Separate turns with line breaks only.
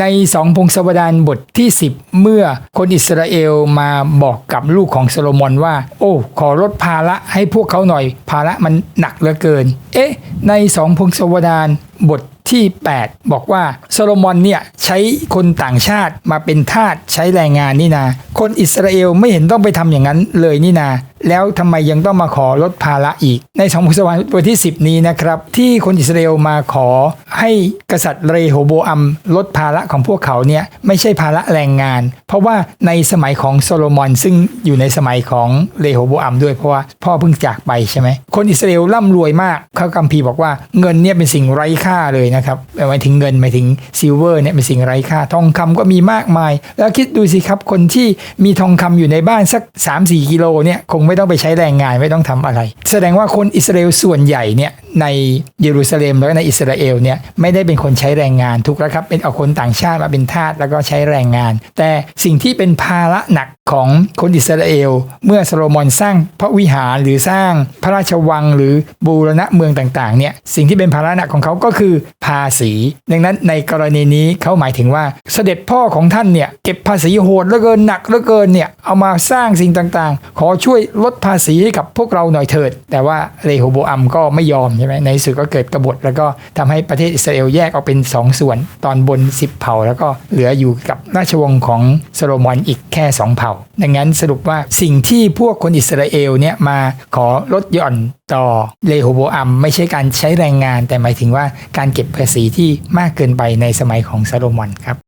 ในสองพงศวดารบทที่ 10 เมื่อคนอิสราเอลมาบอกกับลูกของโซโลมอนว่า โอ้ ขอลดภาระให้พวกเขาหน่อย ภาระมันหนักเหลือเกิน เอ๊ะ ในสองพงศวดารบทที่ 8 บอกว่าโซโลมอนเนี่ยใช้คนต่างชาติมาเป็นทาสใช้แรงงานนี่นา คนอิสราเอลไม่เห็นต้องไปทำอย่างนั้นเลยนี่นา แล้วทำไมยังต้องมาขอลดภาระอีก ในสองพงศาวดารบทที่ 10 นี้นะครับ ที่คนอิสราเอลมาขอให้กษัตริย์เรโฮโบอัมลดภาระของพวกเขาเนี่ยไม่ใช่ภาระแรงงาน เพราะว่าในสมัยของโซโลมอน ซึ่งอยู่ในสมัยของเรโฮโบอัมด้วยเพราะว่าพ่อเพิ่งจากไปใช่ไหมคนอิสราเอลร่ำรวยมากเขากัมพีบอกว่าเงินเนี่ยเป็นสิ่งไร้ค่าเลยนะครับหมายถึงเงินหมายถึงซิลเวอร์เนี่ยเป็นสิ่งไร้ค่า ทองคำก็มีมากมาย แล้วคิดดูสิครับคนที่มีทองคำอยู่ในบ้านสัก 3-4 กิโลเนี่ยคงไม่ไม่ต้องไปใช้แรงงานไม่ต้องทำอะไร แสดงว่าคนอิสราเอลส่วนใหญ่เนี่ย ในเยรูซาเล็มแล้วก็ในอิสราเอลเนี่ยไม่ได้เป็นคนใช้แรงงานถูกแล้วครับเป็นเอาคนต่างชาติมาเป็นทาสแล้วก็ใช้แรงงาน แต่สิ่งที่เป็นภาระหนักของคนอิสราเอล เมื่อโซโลมอนสร้างพระวิหารหรือสร้างพระราชวังหรือบูรณะเมืองต่างๆเนี่ยสิ่งที่เป็นภาระหนักของเขาก็คือภาษี ดังนั้นในกรณีนี้เขาหมายถึงว่าเสด็จพ่อของท่านเนี่ยเก็บภาษีโหดเหลือเกินหนักเหลือเกินเนี่ยเอามาสร้างสิ่งต่างๆ ขอช่วยลดภาษีให้กับพวกเราหน่อยเถิด แต่ว่าเรโฮโบอัมก็ไม่ยอมใช่ไหมในสุดก็เกิดกบฏ แล้วก็ทำให้ประเทศอิสราเอลแยกออกเป็น 2 ส่วน ตอนบน 10 เผ่า แล้วก็เหลืออยู่กับราชวงศ์ของโซโลมอนอีกแค่ 2 เผ่า ดังนั้นสรุปว่าสิ่งที่พวกคนอิสราเอลเนี่ยมาขอลดหย่อนต่อเรโฮโบอัมไม่ใช่การใช้แรงงาน แต่หมายถึงว่าการเก็บภาษีที่มากเกินไปในสมัยของโซโลมอนครับ